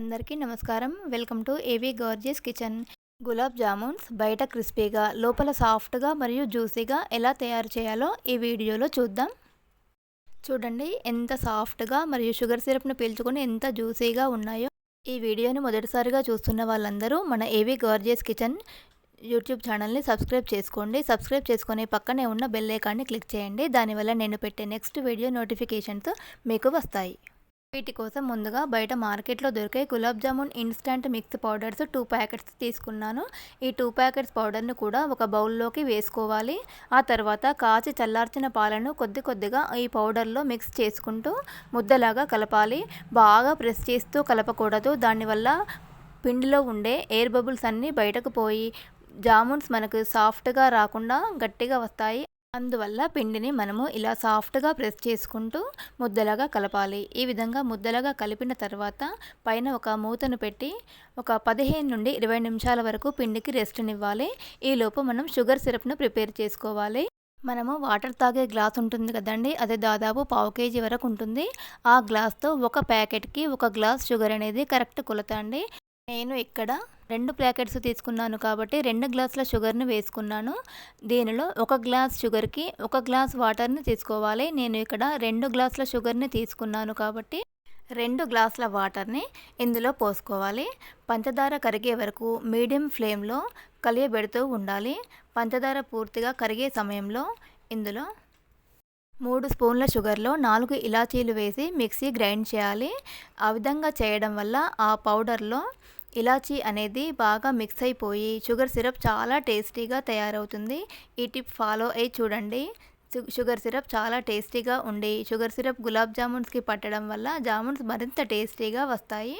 అందరికీ నమస్కారం. Welcome to A V gorgeous kitchen gulab jamuns బయట క్రిస్పీగా లోపల సాఫ్ట్గా మరియు జ్యూసీగా ఎలా తయారు చేయాలో ఈ వీడియోలో చూద్దాం. చూడండి ఎంత సాఫ్ట్గా మరియు షుగర్ సిరప్ను పీల్చుకొని ఎంత జ్యూసీగా ఉన్నాయో. ఈ వీడియోని మొదటిసారిగా చూస్తున్న వాళ్ళందరూ మన A V gorgeous kitchen YouTube ఛానల్ని సబ్స్క్రైబ్ చేసుకోండి. సబ్స్క్రైబ్ చేసుకొని పక్కనే ఉన్న బెల్ ఐకాన్ని క్లిక్ చేయండి. దానివల్ల నేను పెట్టే నెక్స్ట్ వీడియో నోటిఫికేషన్స్ మీకు వస్తాయి. వీటి కోసం ముందుగా బయట మార్కెట్లో దొరికే gulab jamun instant mix powders two packets తీసుకున్నాను. ఈ టూ ప్యాకెట్స్ పౌడర్ను కూడా ఒక బౌల్లోకి వేసుకోవాలి. ఆ తర్వాత కాచి చల్లార్చిన పాలను కొద్ది కొద్దిగా ఈ పౌడర్లో మిక్స్ చేసుకుంటూ ముద్దలాగా కలపాలి. బాగా ప్రెస్ చేస్తూ కలపకూడదు. దానివల్ల పిండిలో ఉండే ఎయిర్ బబుల్స్ అన్నీ బయటకు పోయి జామున్స్ మనకు సాఫ్ట్గా రాకుండా గట్టిగా వస్తాయి. అందువల్ల పిండిని మనము ఇలా సాఫ్ట్గా ప్రెస్ చేసుకుంటూ ముద్దలాగా కలపాలి. ఈ విధంగా ముద్దలాగా కలిపిన తర్వాత పైన ఒక మూతను పెట్టి ఒక పదిహేను నుండి ఇరవై నిమిషాల వరకు పిండికి రెస్ట్నివ్వాలి. ఈలోపు మనం షుగర్ సిరప్ను ప్రిపేర్ చేసుకోవాలి. మనము వాటర్ తాగే గ్లాస్ ఉంటుంది కదండి అది దాదాపు పావు కేజీ వరకు ఉంటుంది. ఆ గ్లాస్తో ఒక ప్యాకెట్కి ఒక గ్లాస్ షుగర్ అనేది కరెక్ట్ కొలత అండి నేను ఇక్కడ రెండు ప్యాకెట్స్ తీసుకున్నాను కాబట్టి రెండు గ్లాసుల షుగర్ని వేసుకున్నాను. దీనిలో ఒక గ్లాస్ షుగర్కి ఒక గ్లాస్ వాటర్ని తీసుకోవాలి. నేను ఇక్కడ రెండు గ్లాసుల షుగర్ని తీసుకున్నాను కాబట్టి రెండు గ్లాసుల వాటర్ని ఇందులో పోసుకోవాలి. పంచదార కరిగే వరకు మీడియం ఫ్లేమ్లో కలియబెడుతూ ఉండాలి. పంచదార పూర్తిగా కరిగే సమయంలో ఇందులో మూడు స్పూన్ల షుగర్లో నాలుగు ఇలాచీలు వేసి మిక్సీ గ్రైండ్ చేయాలి. ఆ విధంగా చేయడం వల్ల ఆ పౌడర్లో ఇలాచీ అనేది బాగా మిక్స్ అయిపోయి షుగర్ సిరప్ చాలా టేస్టీగా తయారవుతుంది. ఈ టిప్ ఫాలో అయ్యి చూడండి. షుగర్ సిరప్ చాలా టేస్టీగా ఉండి షుగర్ సిరప్ గులాబ్ జామున్స్కి పట్టడం వల్ల జామున్స్ మరింత టేస్టీగా వస్తాయి.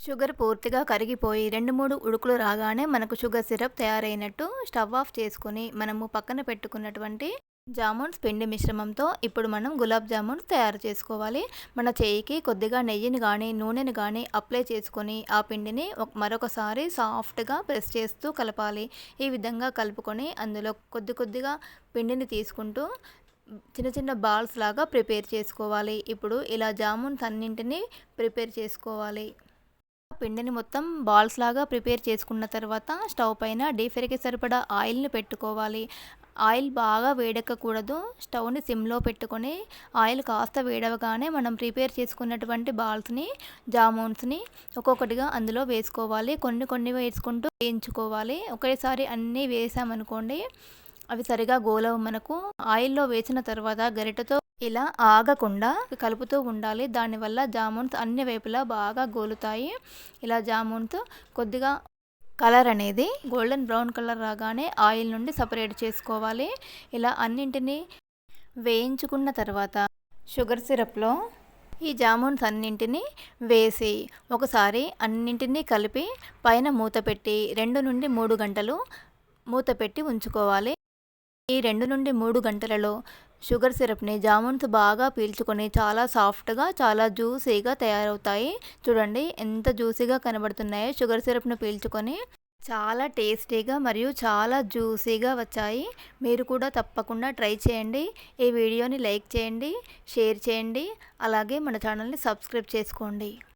షుగర్ పూర్తిగా కరిగిపోయి రెండు మూడు ఉడుకులు రాగానే మనకు షుగర్ సిరప్ తయారైనట్టు స్టవ్ ఆఫ్ చేసుకుని మనము పక్కన పెట్టుకున్నటువంటి జామున్స్ పిండి మిశ్రమంతో ఇప్పుడు మనం గులాబ్ జామున్స్ తయారు చేసుకోవాలి. మన చేయికి కొద్దిగా నెయ్యిని కానీ నూనెని కానీ అప్లై చేసుకొని ఆ పిండిని మరొకసారి సాఫ్ట్గా ప్రెస్ చేస్తూ కలపాలి. ఈ విధంగా కలుపుకొని అందులో కొద్ది కొద్దిగా పిండిని తీసుకుంటూ చిన్న చిన్న బాల్స్ లాగా ప్రిపేర్ చేసుకోవాలి. ఇప్పుడు ఇలా జామున్స్ అన్నింటినీ ప్రిపేర్ చేసుకోవాలి. పిండిని మొత్తం బాల్స్ లాగా ప్రిపేర్ చేసుకున్న తర్వాత స్టవ్ పైన డీప్ ఫ్రైకి సరిపడా ఆయిల్ని పెట్టుకోవాలి. ఆయిల్ బాగా వేడెక్కకూడదు. స్టవ్ని సిమ్లో పెట్టుకొని ఆయిల్ కాస్త వేడవగానే మనం ప్రిపేర్ చేసుకున్నటువంటి బాల్స్ని జామూన్స్ని ఒక్కొక్కటిగా అందులో వేసుకోవాలి. కొన్ని కొన్ని వేసుకుంటూ వేయించుకోవాలి. ఒకేసారి అన్నీ వేసామనుకోండి అవి సరిగా గోలవు మనకు. ఆయిల్లో వేసిన తర్వాత గరిటతో ఇలా ఆగకుండా కలుపుతూ ఉండాలి. దానివల్ల జామున్స్ అన్ని వైపులా బాగా గోలుతాయి. ఇలా జామున్స్ కొద్దిగా కలర్ అనేది గోల్డెన్ బ్రౌన్ కలర్ రాగానే ఆయిల్ నుండి సపరేట్ చేసుకోవాలి. ఇలా అన్నింటినీ వేయించుకున్న తర్వాత షుగర్ సిరప్లో ఈ జామున్స్ అన్నింటినీ వేసి ఒకసారి అన్నింటినీ కలిపి పైన మూత పెట్టి రెండు నుండి మూడు గంటలు మూత పెట్టి ఉంచుకోవాలి. ఈ రెండు నుండి మూడు గంటలలో షుగర్ సిరప్ని జామున్స్ బాగా పీల్చుకొని చాలా సాఫ్ట్గా చాలా జ్యూసీగా తయారవుతాయి. చూడండి ఎంత జ్యూసీగా కనబడుతున్నాయో. షుగర్ సిరప్ను పీల్చుకొని చాలా టేస్టీగా మరియు చాలా జ్యూసీగా వచ్చాయి. మీరు కూడా తప్పకుండా ట్రై చేయండి. ఈ వీడియోని లైక్ చేయండి షేర్ చేయండి. అలాగే మన ఛానల్ని సబ్స్క్రైబ్ చేసుకోండి.